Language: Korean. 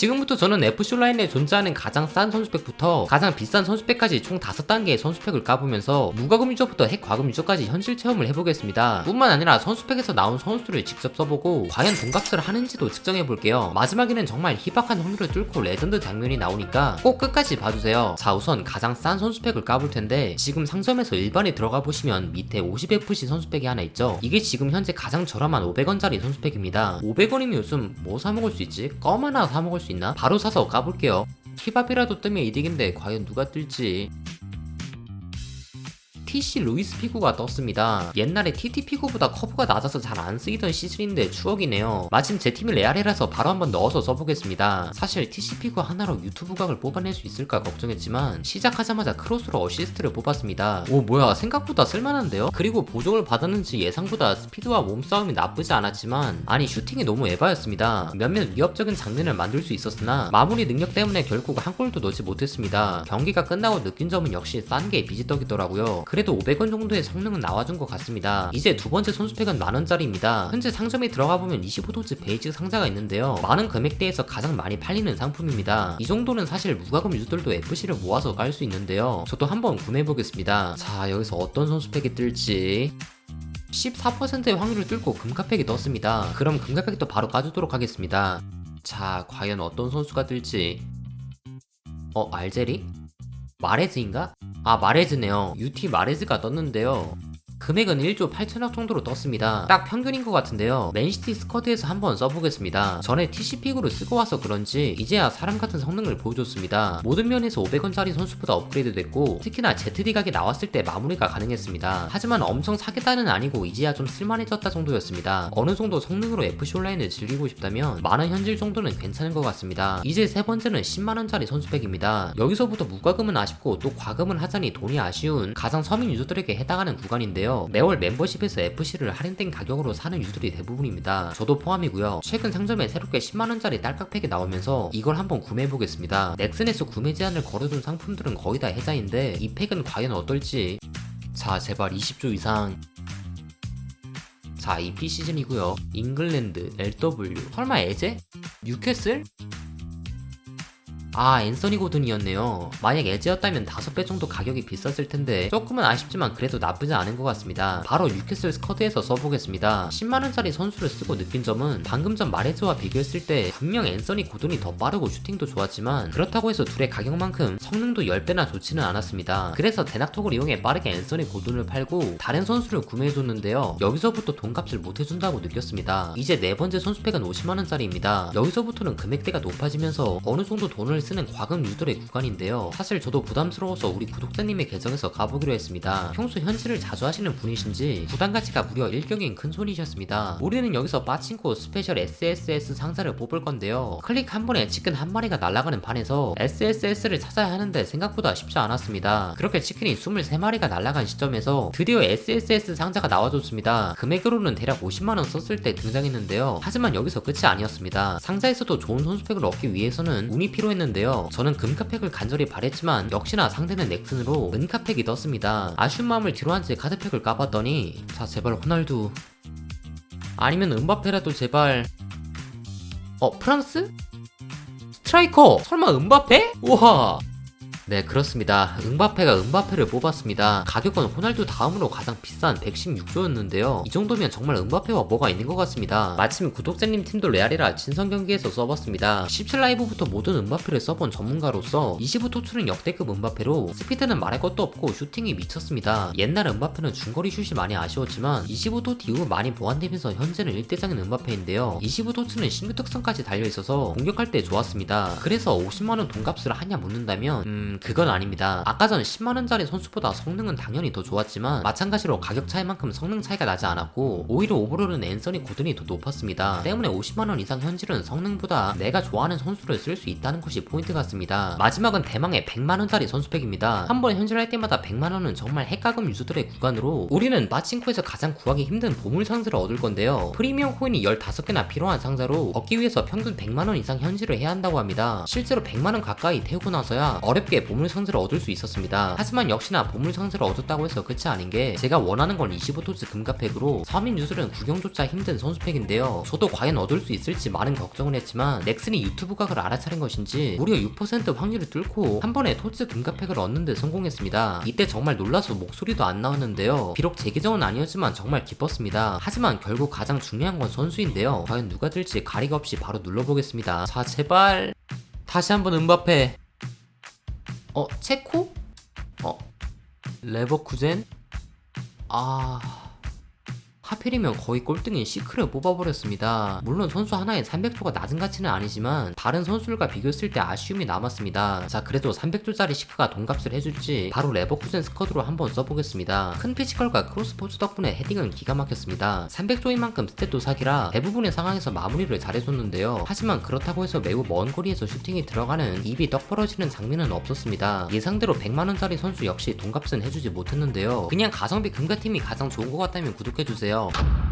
지금부터 저는 FC 온라인에 존재하는 가장 싼 선수팩부터 가장 비싼 선수팩까지 총 5단계의 선수팩을 까보면서 무과금 유저부터 핵 과금 유저까지 현실 체험을 해보겠습니다. 뿐만 아니라 선수팩에서 나온 선수를 직접 써보고 과연 돈값을 하는지도 측정해볼게요. 마지막에는 정말 희박한 확률을 뚫고 레전드 장면이 나오니까 꼭 끝까지 봐주세요. 자 우선 가장 싼 선수팩을 까볼 텐데 지금 상점에서 일반에 들어가 보시면 밑에 50FC 선수팩이 하나 있죠. 이게 지금 현재 가장 저렴한 500원짜리 선수팩입니다. 500원이면 요즘 뭐 사먹을 수 있지? 껌 하나 사먹을 수 있나? 바로 사서 까볼게요. 힙합이라도 뜨면 이득인데 과연 누가 뜰지 TC 루이스 피구가 떴습니다. 옛날에 TT 피구보다 커브가 낮아서 잘 안 쓰이던 시즌인데 추억이네요. 마침 제 팀이 레알이라서 바로 한번 넣어서 써보겠습니다. 사실 TC 피구 하나로 유튜브 각을 뽑아낼 수 있을까 걱정했지만 시작하자마자 크로스로 어시스트를 뽑았습니다. 오 뭐야 생각보다 쓸만한데요? 그리고 보정을 받았는지 예상보다 스피드와 몸싸움이 나쁘지 않았지만 아니 슈팅이 너무 에바였습니다. 몇몇 위협적인 장면을 만들 수 있었으나 마무리 능력 때문에 결국 한 골도 넣지 못했습니다. 경기가 끝나고 느낀 점은 역시 싼 게 비지떡이더라고요. 그래 도 500원 정도의 성능은 나와준 것 같습니다. 이제 두 번째 선수팩은 만원짜리입니다. 현재 상점에 들어가 보면 25도즈 베이직 상자가 있는데요. 많은 금액대에서 가장 많이 팔리는 상품입니다. 이 정도는 사실 무과금 유저들도 FC를 모아서 깔 수 있는데요. 저도 한번 구매해보겠습니다. 자, 여기서 어떤 선수팩이 뜰지. 14%의 확률을 뚫고 금카팩이 떴습니다. 그럼 금카팩도 바로 까주도록 하겠습니다. 자, 과연 어떤 선수가 뜰지. 어, 알제리? 마레즈인가? 아 마레즈네요. UT 마레즈가 떴는데요 금액은 1조 8천억 정도로 떴습니다. 딱 평균인 것 같은데요. 맨시티 스쿼드에서 한번 써보겠습니다. 전에 TC픽으로 쓰고 와서 그런지 이제야 사람 같은 성능을 보여줬습니다. 모든 면에서 500원짜리 선수보다 업그레이드 됐고 특히나 ZD 각이 나왔을 때 마무리가 가능했습니다. 하지만 엄청 사겠다는 아니고 이제야 좀 쓸만해졌다 정도였습니다. 어느 정도 성능으로 FC 온라인을 즐기고 싶다면 만원 현질 정도는 괜찮은 것 같습니다. 이제 세 번째는 10만원짜리 선수팩입니다. 여기서부터 무과금은 아쉽고 또 과금은 하자니 돈이 아쉬운 가장 서민 유저들에게 해당하는 구간인데요. 매월 멤버십에서 FC를 할인된 가격으로 사는 유저들이 대부분입니다. 저도 포함이고요. 최근 상점에 새롭게 10만원짜리 딸깍팩이 나오면서 이걸 한번 구매해보겠습니다. 넥슨에서 구매 제한을 걸어둔 상품들은 거의 다 해자인데 이 팩은 과연 어떨지 자 제발 20조 이상 자, EP 시즌이고요. 잉글랜드, LW, 설마 에제? 뉴캐슬? 아, 앤서니 고든이었네요. 만약 에제였다면 5배 정도 가격이 비쌌을 텐데 조금은 아쉽지만 그래도 나쁘지 않은 것 같습니다. 바로 뉴캐슬 스커드에서 써보겠습니다. 10만원짜리 선수를 쓰고 느낀 점은 방금 전 마레즈와 비교했을 때 분명 앤서니 고든이 더 빠르고 슈팅도 좋았지만 그렇다고 해서 둘의 가격만큼 성능도 10배나 좋지는 않았습니다. 그래서 대낙톡을 이용해 빠르게 앤서니 고든을 팔고 다른 선수를 구매해줬는데요. 여기서부터 돈값을 못해준다고 느꼈습니다. 이제 네 번째 선수팩은 50만원짜리입니다. 여기서부터는 금액대가 높아지면서 어느 정도 돈을 쓰는 과금 유들의 구간인데요. 사실 저도 부담스러워서 우리 구독자님의 계정에서 가보기로 했습니다. 평소 현질을 자주 하시는 분이신지 부담 가치가 무려 1경인 큰 손이셨습니다. 우리는 여기서 빠친코 스페셜 SSS 상자를 뽑을 건데요. 클릭 한 번에 치킨 한 마리가 날아가는 판에서 SSS를 찾아야 하는데 생각보다 쉽지 않았습니다. 그렇게 치킨이 23마리가 날아간 시점에서 드디어 SSS 상자가 나와줬습니다. 금액으로는 대략 50만원 썼을 때 등장했는데요. 하지만 여기서 끝이 아니었습니다. 상자에서도 좋은 선수팩을 얻기 위해서는 운이 필요했는데 요. 저는 금카팩을 간절히 바랬지만 역시나 상대는 넥슨으로 은카팩이 떴습니다. 아쉬운 마음을 뒤로한 채 카드팩을 까봤더니 자 제발 호날두 아니면 은바페라도 제발 어 프랑스? 스트라이커 설마 은바페? 우와 네 그렇습니다. 은바페가 은바페를 뽑았습니다. 가격은 호날두 다음으로 가장 비싼 116조였는데요. 이 정도면 정말 은바페와 뭐가 있는 것 같습니다. 마침 구독자님 팀도 레알이라 친선 경기에서 써봤습니다. 17라이브부터 모든 은바페를 써본 전문가로서 25토출은 역대급 은바페로 스피드는 말할 것도 없고 슈팅이 미쳤습니다. 옛날 은바페는 중거리 슛이 많이 아쉬웠지만 25토 이후 많이 보완되면서 현재는 1대장인 은바페인데요. 25토출은 신규 특성까지 달려있어서 공격할 때 좋았습니다. 그래서 50만원 돈값을 하냐 묻는다면 음 그건 아닙니다. 아까 전 10만원짜리 선수보다 성능은 당연히 더 좋았지만 마찬가지로 가격 차이만큼 성능 차이가 나지 않았고 오히려 오버롤은 앤서니 고든이 더 높았습니다. 때문에 50만원 이상 현질은 성능보다 내가 좋아하는 선수를 쓸 수 있다는 것이 포인트 같습니다. 마지막은 대망의 100만원짜리 선수팩입니다. 한 번 현질할 때마다 100만원은 정말 핵가금 유저들의 구간으로 우리는 마친코에서 가장 구하기 힘든 보물 상자를 얻을 건데요. 프리미엄 코인이 15개나 필요한 상자로 얻기 위해서 평균 100만원 이상 현질을 해야 한다고 합니다. 실제로 100만원 가까이 태우고 나서야 어렵게 보물 상자를 얻을 수 있었습니다. 하지만 역시나 보물 상자를 얻었다고 해서 끝이 아닌 게 제가 원하는 건 25토스 금가팩으로 서민 유술은 구경조차 힘든 선수팩인데요. 저도 과연 얻을 수 있을지 많은 걱정을 했지만 넥슨이 유튜브 각을 알아차린 것인지 무려 6% 확률을 뚫고 한 번에 토스 금가팩을 얻는 데 성공했습니다. 이때 정말 놀라서 목소리도 안 나왔는데요. 비록 제 계정은 아니었지만 정말 기뻤습니다. 하지만 결국 가장 중요한 건 선수인데요. 과연 누가 될지 가리가 없이 바로 눌러보겠습니다. 자 제발 다시 한번 음바페 어 체코? 어 레버쿠젠? 아 하필이면 거의 꼴등인 시크를 뽑아버렸습니다. 물론 선수 하나에 300조가 낮은 가치는 아니지만 다른 선수들과 비교했을 때 아쉬움이 남았습니다. 자 그래도 300조짜리 시크가 돈값을 해줄지 바로 레버쿠젠 스쿼드로 한번 써보겠습니다. 큰 피지컬과 크로스포츠 덕분에 헤딩은 기가 막혔습니다. 300조인 만큼 스탯도 사기라 대부분의 상황에서 마무리를 잘해줬는데요. 하지만 그렇다고 해서 매우 먼 거리에서 슈팅이 들어가는 입이 떡 벌어지는 장면은 없었습니다. 예상대로 100만원짜리 선수 역시 돈값은 해주지 못했는데요. 그냥 가성비 금가팀이 가장 좋은 것 같다면 구독해주세요. よ。